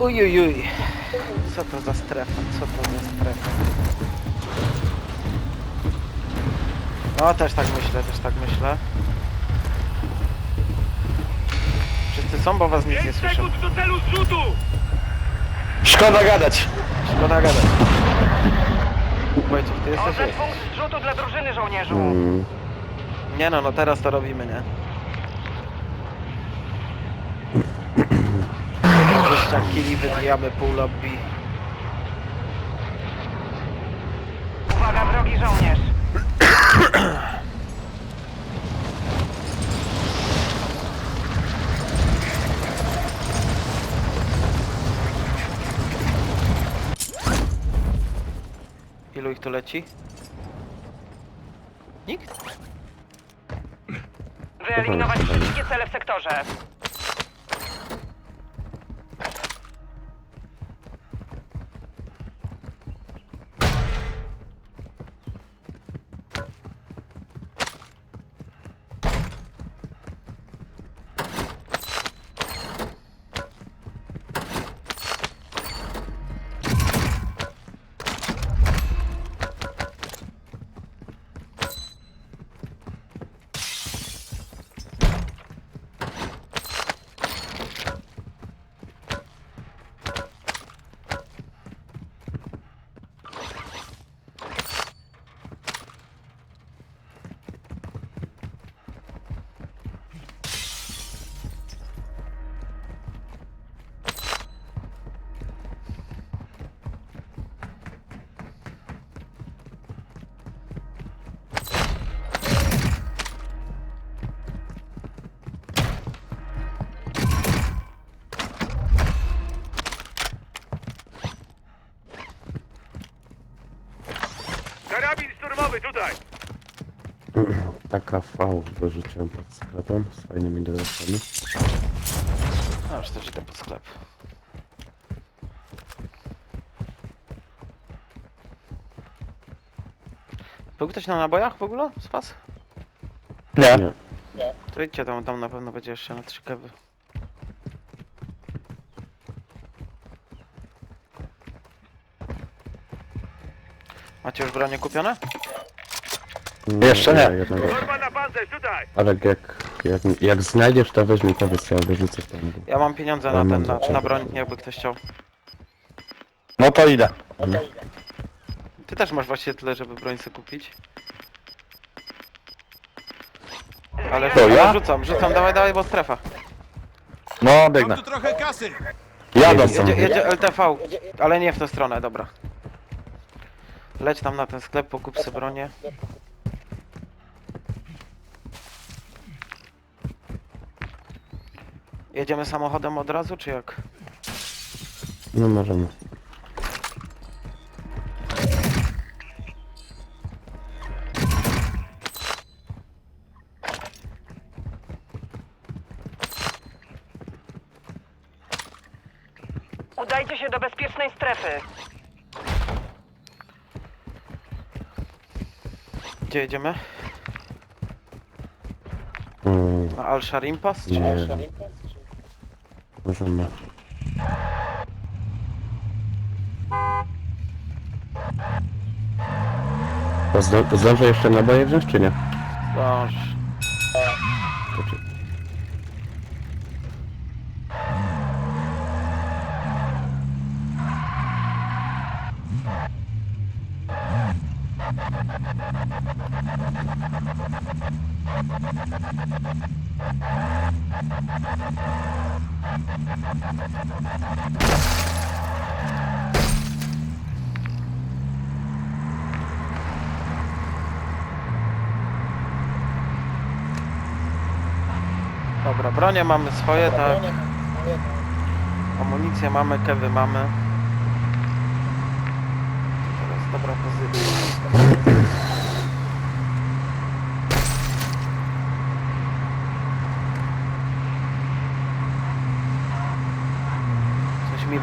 Uj, uj, uj. Co to za strefa? Co to za strefa? No, też tak myślę, też tak myślę. Wszyscy są, bo was nic nie 5 słyszę. sekund do celu zrzutu! Szkoda gadać. Szkoda gadać. Wojciech, ty jesteś? Oddać punkt zrzutu dla drużyny żołnierzu. Nie no, no teraz to robimy, nie? Dwadzieścia kili wybijamy pół lobby. Uwaga, drogi żołnierz. Ilu ich tu leci? Nikt? Wyeliminować wszystkie cele w sektorze. Szturmowy tutaj! taka V wyrzuciłem pod sklepem z fajnymi dodatkami. No, już też idę pod sklep. Był ktoś na nabojach w ogóle? Z was? Nie. To idźcie tam, tam na pewno będzie jeszcze na trzy kewy. Macie już bronie kupione? Jeszcze nie. Jednego. Na pancerz tutaj! Ale jak, jak, jak znajdziesz to weź mi powiedz, ja wyrzucę tam. Ja mam pieniądze Ja na mam ten, na, na broń, jakby ktoś chciał. No to idę. Ty też masz właściwie tyle, żeby broń sobie kupić. Ale To ja? rzucam, rzucam, dawaj, dawaj, bo strefa. No, biegnę. tu trochę kasy! Jadą Jedzie, jedzie LTV, ale nie w tę stronę, dobra. Leć tam na ten sklep, pokup sobie bronię. Jedziemy samochodem od razu, czy jak? No możemy. Udajcie się do bezpiecznej strefy. Gdzie jedziemy? Mm, Na Al Sharim Pass? Czy... nie. Możemy. To zdo- zdążę jeszcze naboje wziąć, czy nie? Zdąż. To czy... Dobra, bronie mamy swoje, tak. Amunicję mamy, kewy mamy. To teraz dobra pozycja.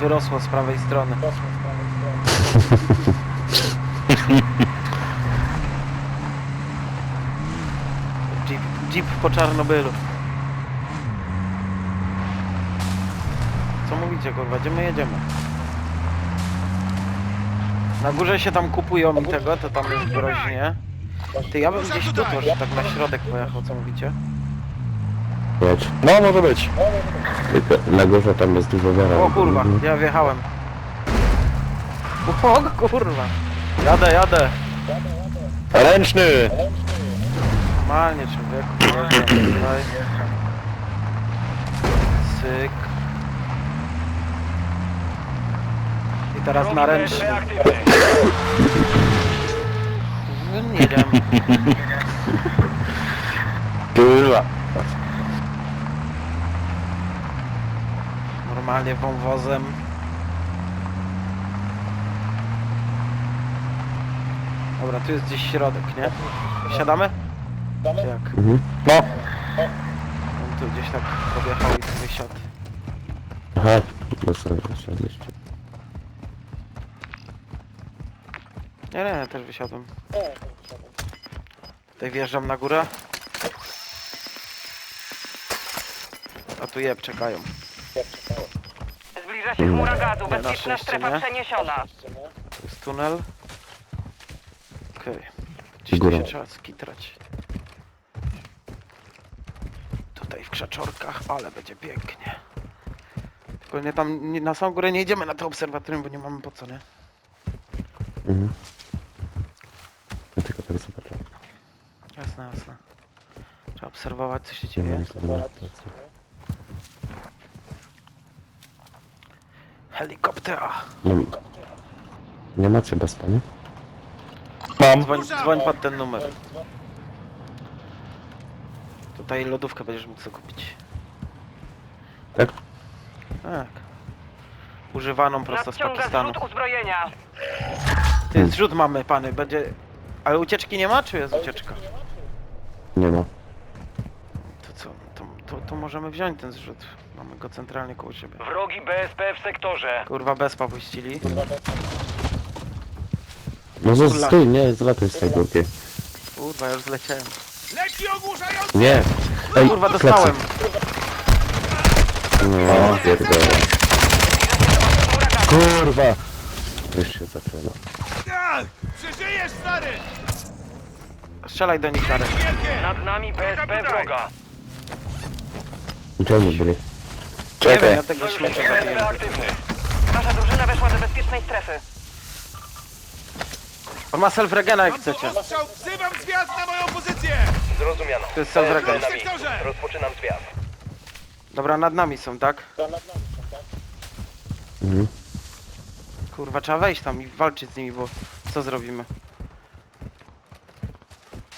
Wyrosło z prawej strony. Jeep, Jeep po Czarnobylu. Co mówi mówicie, kurwa, gdzie my jedziemy? Na górze się tam kupują i tego, to tam jest groźnie. Ty, ja bym gdzieś tu też tak na środek pojechał, co mówicie? Jedź. No, może być. Tylko na górze tam jest dużo wiara. O kurwa, ja wjechałem. O kurwa. Jadę, jadę. Ręczny! Normalnie człowieku, jeżdżam tutaj. Syk. I teraz na ręczny. No, Nie wiem. Kurwa. Normalnie wąwozem. Dobra, tu jest gdzieś środek, nie? Siadamy? Czy Jak? Mhm. No, On tu gdzieś tak podjechał i sobie siadł. Aha, no sobie siadliście. Nie, nie, też wysiadłem. Tutaj wjeżdżam na górę. A tu jeb czekają. Zbliża się chmura gazu. Nie, na Bezpieczna szczęście strefa nie. przeniesiona. Tu jest tunel. Okej. Gdzieś tu Góra. się trzeba skitrać. Tutaj w krzaczorkach, ale będzie pięknie. Tylko nie tam, nie, na samą górę nie idziemy na to obserwatorium, bo nie mamy po co, nie? Mhm. Ja tylko tak zobaczę. Jasne, jasne. Trzeba obserwować, co się Nie dzieje. Helikoptera. Nie, nie macie bez pani? mam. Dzwoń, dzwoń pod ten numer. Tutaj lodówkę będziesz mógł sobie kupić. Tak? Tak. Używaną prosto z Nadciąga Pakistanu. zrzut uzbrojenia. Ty, zrzut mamy, pany, będzie... Ale ucieczki nie ma, czy jest ucieczka? Nie ma. To co, to, to, to możemy wziąć ten zrzut. Mamy go centralnie koło siebie. Wrogi BSP w sektorze. Kurwa, bezpa puścili. No zo- stój, nie, zlatuj z tej górki. Kurwa, już zleciałem. Leci ogłuszający! Nie! Ej, Kurwa, plecy. dostałem. No, pierdolę. Kurwa! Już się zaczęło. Ach, Przeżyjesz, stary! Strzelaj do nich. Wielkie! Nad nami BSP wroga. Gdzie oni byli? Nie wiem, Czekaj. ja tego zabiję. aktywny. Wasza drużyna weszła do bezpiecznej strefy. On ma self-regena jak chcecie. ostrzał, wzywam zwiat na moją pozycję! Zrozumiano. To jest self-regen. W sektorze! Rozpoczynam zwiat. Dobra, nad nami są, tak? Mhm. Kurwa, trzeba wejść tam i walczyć z nimi, bo co zrobimy?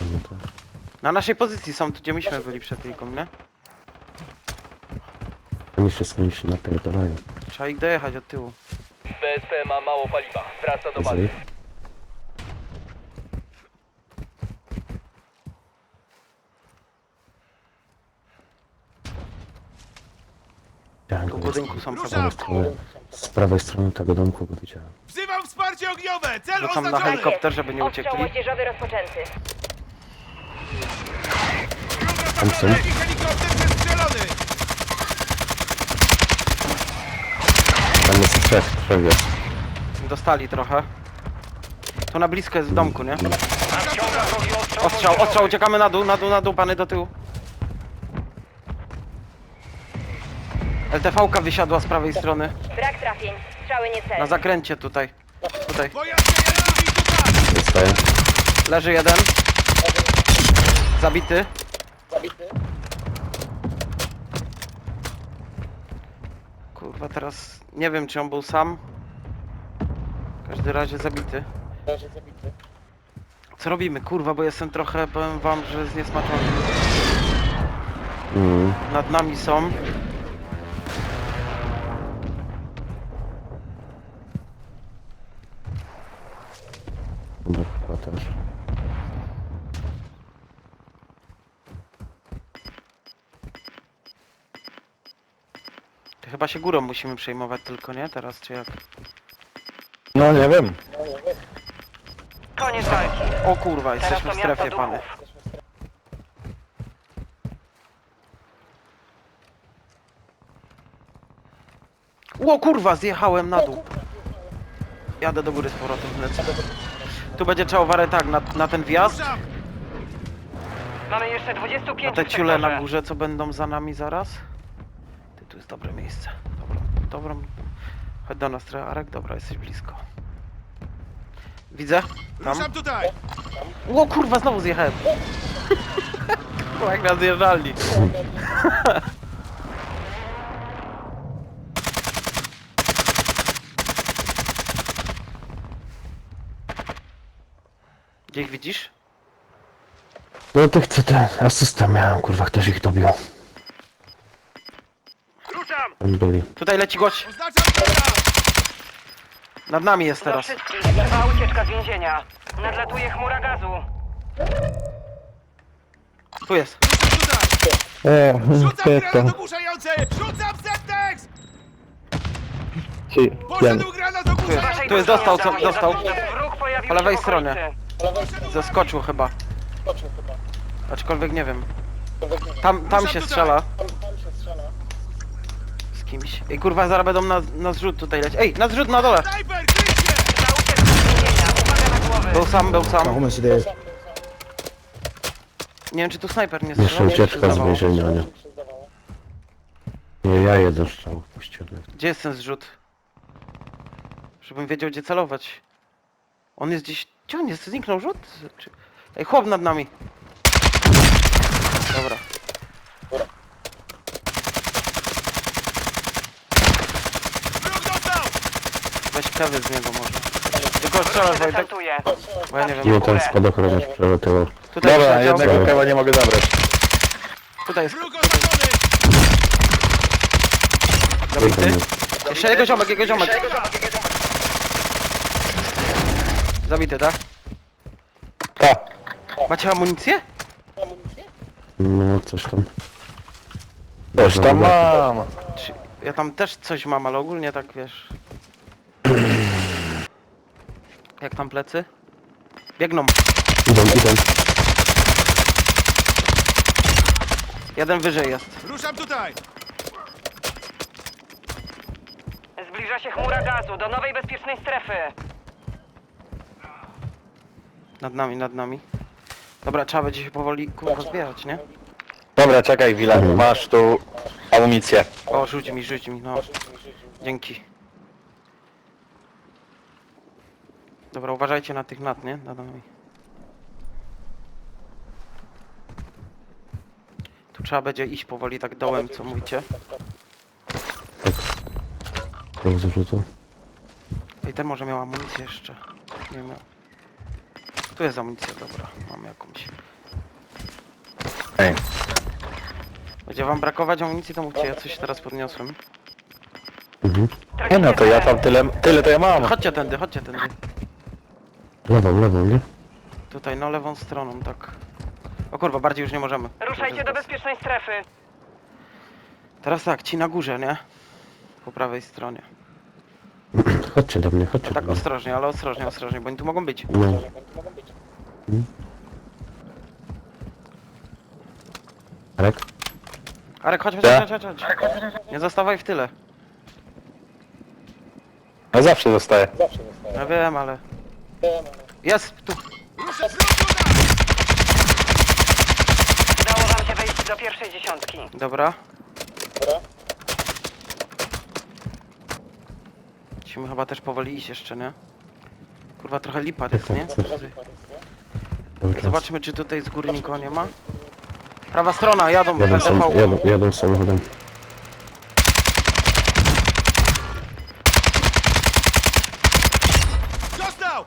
No to... Na naszej pozycji są, tu gdzie myśmy byli przed chwilką, nie? Oni wszystko mi się napierdalają. Trzeba ich dojechać od tyłu. BSP ma mało paliwa. Wraca do bazy. Jeżeli... Widziałem Tu w go budynku są z prawej strony, z prawej strony tego domku go widziałem. Wzywam wsparcie ogniowe! Cel Rzucam na oznaczony! helikopter, żeby nie Ostrzał uciekli. moździerzowy rozpoczęty. Tam są. helikopter zestrzelony! Trzech jest. Dostali trochę. Tu na blisko jest w domku, nie? Nadciąga wrogi ostrzał. Ostrzał, ostrzał, uciekamy na dół, na dół, na dół, pany do tyłu. LTV-ka wysiadła z prawej strony. Brak trafień. Strzały Na zakręcie tutaj. Tutaj. Zostaje. Leży jeden. Zabity. Kurwa, teraz nie wiem, czy on był sam. W każdym razie zabity. Co robimy? Kurwa, bo jestem trochę, powiem wam, że zniesmaczony. Mhm. Nad nami są. Chyba chyba też. To chyba się górą musimy przejmować tylko, nie? Teraz, czy jak? No nie wiem. Koniec walki. O kurwa, jesteśmy to w strefie, miasto duchów. O kurwa, zjechałem na dół. Jadę do góry z powrotem, lecę. Tu będzie trzeba uważać tak, na, na ten wjazd! Mamy jeszcze 25 na te w ciule na górze, co będą za nami zaraz. Dobre miejsce. Dobra, dobra. Chodź do nas Arek, dobra, jesteś blisko. Widzę, tam. Ruszam tutaj! O kurwa, znowu zjechałem. Kurwa, jak nas zjeżdżali. Gdzie ich widzisz? No tych co ten asysta miałem, kurwa, ktoś ich dobił. Tam byli. Tutaj leci gość. Oznaczam! Nad nami jest teraz. wszystkich. Trwa ucieczka z więzienia. Nadlatuje chmura gazu. Tu jest. Tutaj! E, Rzucam granat ogłuszający! Rzucam septex! ci, Poszedł granat ogłuszający! Tu jest, dostał, co- dostał. zatrzymać. Wróg pojawił Po lewej się w okolicy. stronie. Zeskoczył chyba. Aczkolwiek nie wiem. Tam, tam się strzela. Kimś. Ej kurwa, zaraz będą na, na zrzut tutaj lecieć. Ej, na zrzut na dole! Uwaga na głowy. Był sam, był sam. There. Nie wiem czy tu snajper nie Jeszcze strzelał. ucieczka z Zdawało. więzienia, nie? Nie, ja jeden strzał puściłem. Gdzie jest ten zrzut? Żebym wiedział gdzie celować. On jest gdzieś... Gdzie on jest? Zniknął rzut? Czy... Ej, chłop nad nami. Dobra. Wróg dostał! Weź kawy z niego może. Tylko się Wojtek, bo ja nie wiem. Nie, ten spadochroniarz przelotywał. Tutaj Dobra, przyleciał. jednego kawa nie mogę zabrać. Tutaj jest zabity. Jeszcze jego ziomek, jego ziomek. Zabity, tak? Ta. Macie amunicję? No, coś tam. Coś tam mam. Czy... Ja tam też coś mam, ale ogólnie tak wiesz. Jak tam plecy? Biegną. Idą, idą. Jeden wyżej jest. Ruszam tutaj! Zbliża się chmura gazu do nowej bezpiecznej strefy. Nad nami, nad nami. Dobra, trzeba będzie się powoli kurwa zbierać, nie? Dobra, czekaj chwilę. Masz tu amunicję. O, rzuć mi, rzuć mi, no. Dzięki. Dobra, uważajcie na tych nad, nie? Nad nami. Tu trzeba będzie iść powoli tak dołem, co mówicie. Jak zrzucał. I ten może miał amunicję jeszcze. Nie miał. Tu jest amunicja, dobra. Mam jakąś. Ej. Będzie wam brakować amunicji, to mówcie, ja coś teraz podniosłem. Mhm. Nie no, to ja tam tyle, tyle to ja mam. Chodźcie tędy, chodźcie tędy. Lewą, lewą, nie? Tutaj, no lewą stroną, tak. O kurwa, bardziej już nie możemy. Ruszajcie do bezpiecznej strefy. Teraz tak, ci na górze, nie? Po prawej stronie. Chodźcie do mnie, chodźcie do Tak mnie. ostrożnie, ale ostrożnie, ostrożnie, bo oni tu mogą być. No. Arek? Arek, chodź, chodź, Tak? chodź, chodź, chodź. Nie zostawaj w tyle. Ja zawsze zostaję. Ja wiem, ale... Jest, tu. Udało wam się wejść do pierwszej dziesiątki. Dobra. Musimy chyba też powoli iść jeszcze, nie? Kurwa, trochę lipa jest, nie? Cały czas. Zobaczmy, czy tutaj z góry nikogo nie ma. Prawa strona, jadą, Jadą, sam, PTV. jadą, jadą samochodem. Dostał!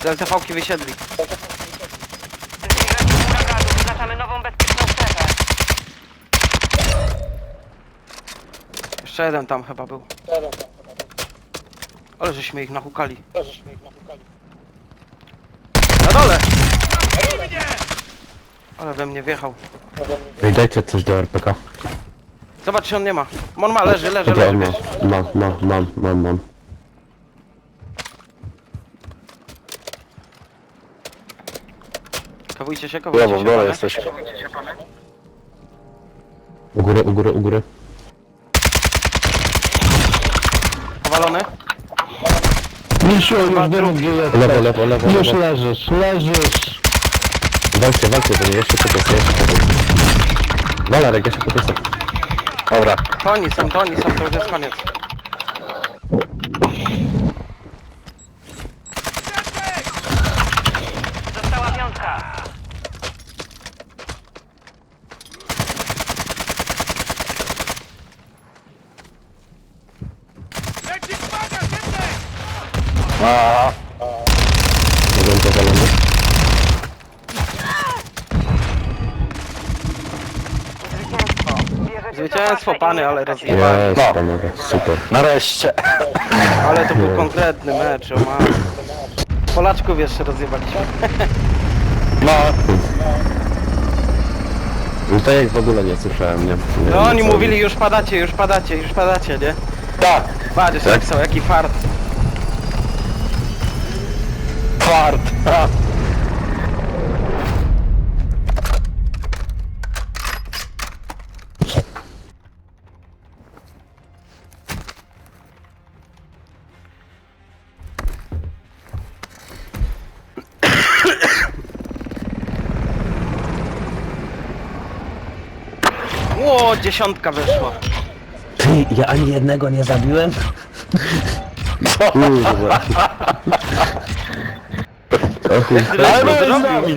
Z LTV-ki wysiedli. Zbliża się. Wyznaczamy nową bezpieczną strefę. Jeszcze jeden tam chyba był. Ale żeśmy ich nachukali. Na dole! Ale we mnie wjechał. Ej, dajcie coś do RPK. Zobacz, czy on nie ma. On ma, leży, leży, Gdzie leży. on ma? wiesz. Ma, ma, mam, mam, mam. Kawujcie się, kawujcie Brawo, w dole jesteś. U góry, u góry, u góry. Powalony? Misiu, już wiem gdzie jest. Lewo, lewo, lewo. Już leżysz, leżysz. Walcie, walcie, to nie jeszcze podniosę, jeszcze podniosę. Walerek, jeszcze podniosę. Dobra. To oni są, to oni są, to już jest koniec. Jeden powalony. Zwycięstwo. To pany, ale rozjebali. Jest, No. panowie, super. nareszcie. Ale to był konkretny mecz, o ma. Polaczków jeszcze rozjebaliśmy. No, No to jak w ogóle nie słyszałem, nie? nie No oni mówili już padacie, już padacie, już padacie, nie? tak. Patrz, są, jaki fart. Fart. Ha. Ło, dziesiątka wyszła. Ty, ja ani jednego nie zabiłem? Kurwa. O chuj, Ale zrobił.